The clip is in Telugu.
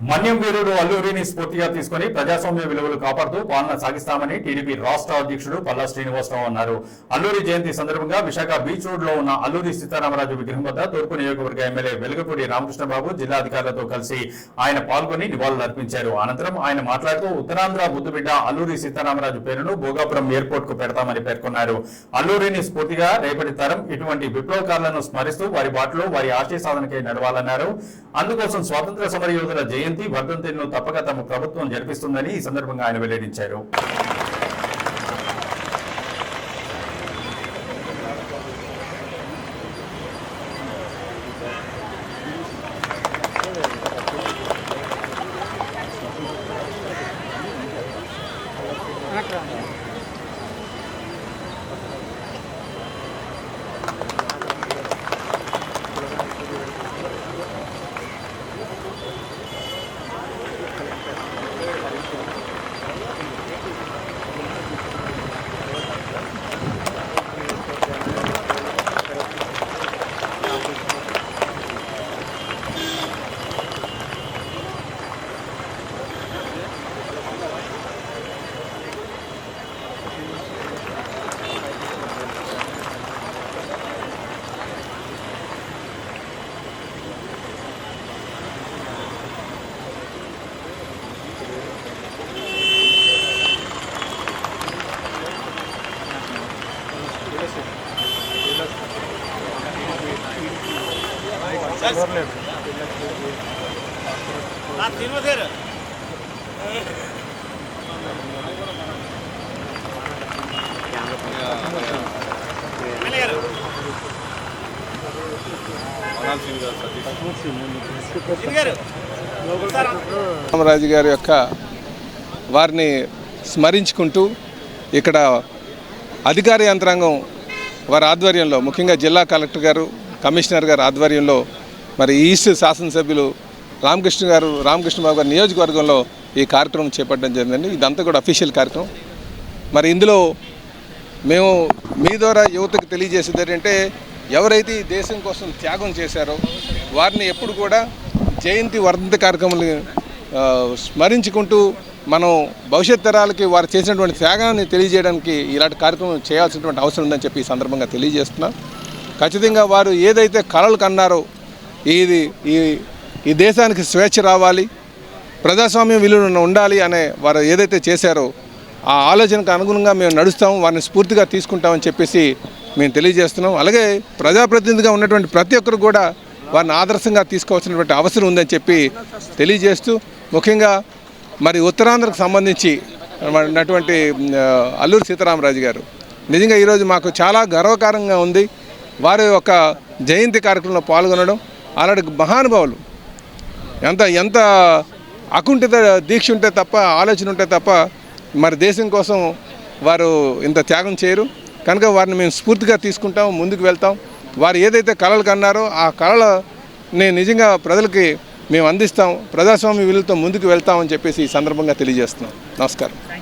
మన్యం వీరుడు అల్లూరిని స్ఫూర్తిగా తీసుకుని ప్రజాస్వామ్య విలువలు కాపాడుతూ పాలన సాగిస్తామని టీడీపీ రాష్ట్ర అధ్యక్షుడు పల్లా శ్రీనివాసరావు అన్నారు. అల్లూరి జయంతి సందర్భంగా విశాఖ బీచ్ రోడ్లో ఉన్న అల్లూరి సీతారామరాజు విగ్రహం వద్ద తూర్పు నియోజకవర్గ ఎమ్మెల్యే వెలుగపూడి రామకృష్ణబాబు జిల్లా అధికారులతో కలిసి ఆయన పాల్గొని నివాళులర్పించారు అనంతరం ఆయన మాట్లాడుతూ ఉత్తరాంధ్ర ముద్దుబిడ్డ అల్లూరి సీతారామరాజు పేరును భోగాపురం ఎయిర్పోర్ట్కు పెడతామని పేర్కొన్నారు. అల్లూరిని స్ఫూర్తిగా రేపటి తరం ఇటువంటి విప్లవకారులను స్మరిస్తూ వారి బాటలో వారి ఆశయ సాధనకై నడవాలన్నారు. అందుకోసం స్వాతంత్ర సమర యోధుల జయంతి వర్ధంతిను తప్పక తమ ప్రభుత్వం జరిపిస్తుందని ఈ సందర్భంగా ఆయన వెల్లడించారు. రామరాజు గారి యొక్క వారిని స్మరించుకుంటూ ఇక్కడ అధికార యంత్రాంగం వారి ఆధ్వర్యంలో ముఖ్యంగా జిల్లా కలెక్టర్ గారు కమిషనర్ గారి ఆధ్వర్యంలో మరి ఈస్ట్ శాసనసభ్యులు రామకృష్ణ గారు రామకృష్ణ గారి నియోజకవర్గంలో ఈ కార్యక్రమం చేపట్టడం జరిగిందండి. ఇదంతా కూడా అఫీషియల్ కార్యక్రమం. మరి ఇందులో మేము మీ ద్వారా యువతకు తెలియజేసేది ఏంటంటే ఎవరైతే ఈ దేశం కోసం త్యాగం చేశారో వారిని ఎప్పుడు కూడా జయంతి వర్ధంత కార్యక్రమాలు స్మరించుకుంటూ మనం భవిష్యత్ తరాలకి వారు చేసినటువంటి త్యాగాన్ని తెలియజేయడానికి ఇలాంటి కార్యక్రమం చేయాల్సినటువంటి అవసరం ఉందని చెప్పి ఈ సందర్భంగా తెలియజేస్తున్నాం. ఖచ్చితంగా వారు ఏదైతే కళలు కన్నారో ఇది ఈ ఈ దేశానికి స్వేచ్ఛ రావాలి ప్రజాస్వామ్యం విలువలు ఉండాలి అనే వారు ఏదైతే చేశారో ఆ ఆలోచనకు అనుగుణంగా మేము నడుస్తాం వారిని స్ఫూర్తిగా తీసుకుంటామని చెప్పేసి మేము తెలియజేస్తున్నాం. అలాగే ప్రజాప్రతినిధిగా ఉన్నటువంటి ప్రతి ఒక్కరు కూడా వారిని ఆదర్శంగా తీసుకోవాల్సినటువంటి అవసరం ఉందని చెప్పి తెలియజేస్తూ ముఖ్యంగా మరి ఉత్తరాంధ్రకు సంబంధించి ఉన్నటువంటి అల్లూరి సీతారామరాజు గారు. నిజంగా ఈరోజు మాకు చాలా గర్వకారంగా ఉంది. వారి యొక్క జయంతి కార్యక్రమంలో పాల్గొనడం అలాంటి మహానుభావులు. ఎంత ఎంత అకుంఠిత దీక్ష ఉంటే తప్ప ఆలోచన ఉంటే తప్ప మరి దేశం కోసం వారు ఇంత త్యాగం చేయరు. కనుక వారిని మేము స్ఫూర్తిగా తీసుకుంటాం ముందుకు వెళ్తాం. వారు ఏదైతే కళలు కన్నారో ఆ కళలని నిజంగా ప్రజలకి మేము అందిస్తాం ప్రజాస్వామ్య విలువతో ముందుకు వెళ్తామని చెప్పేసి ఈ సందర్భంగా తెలియజేస్తున్నాం. నమస్కారం.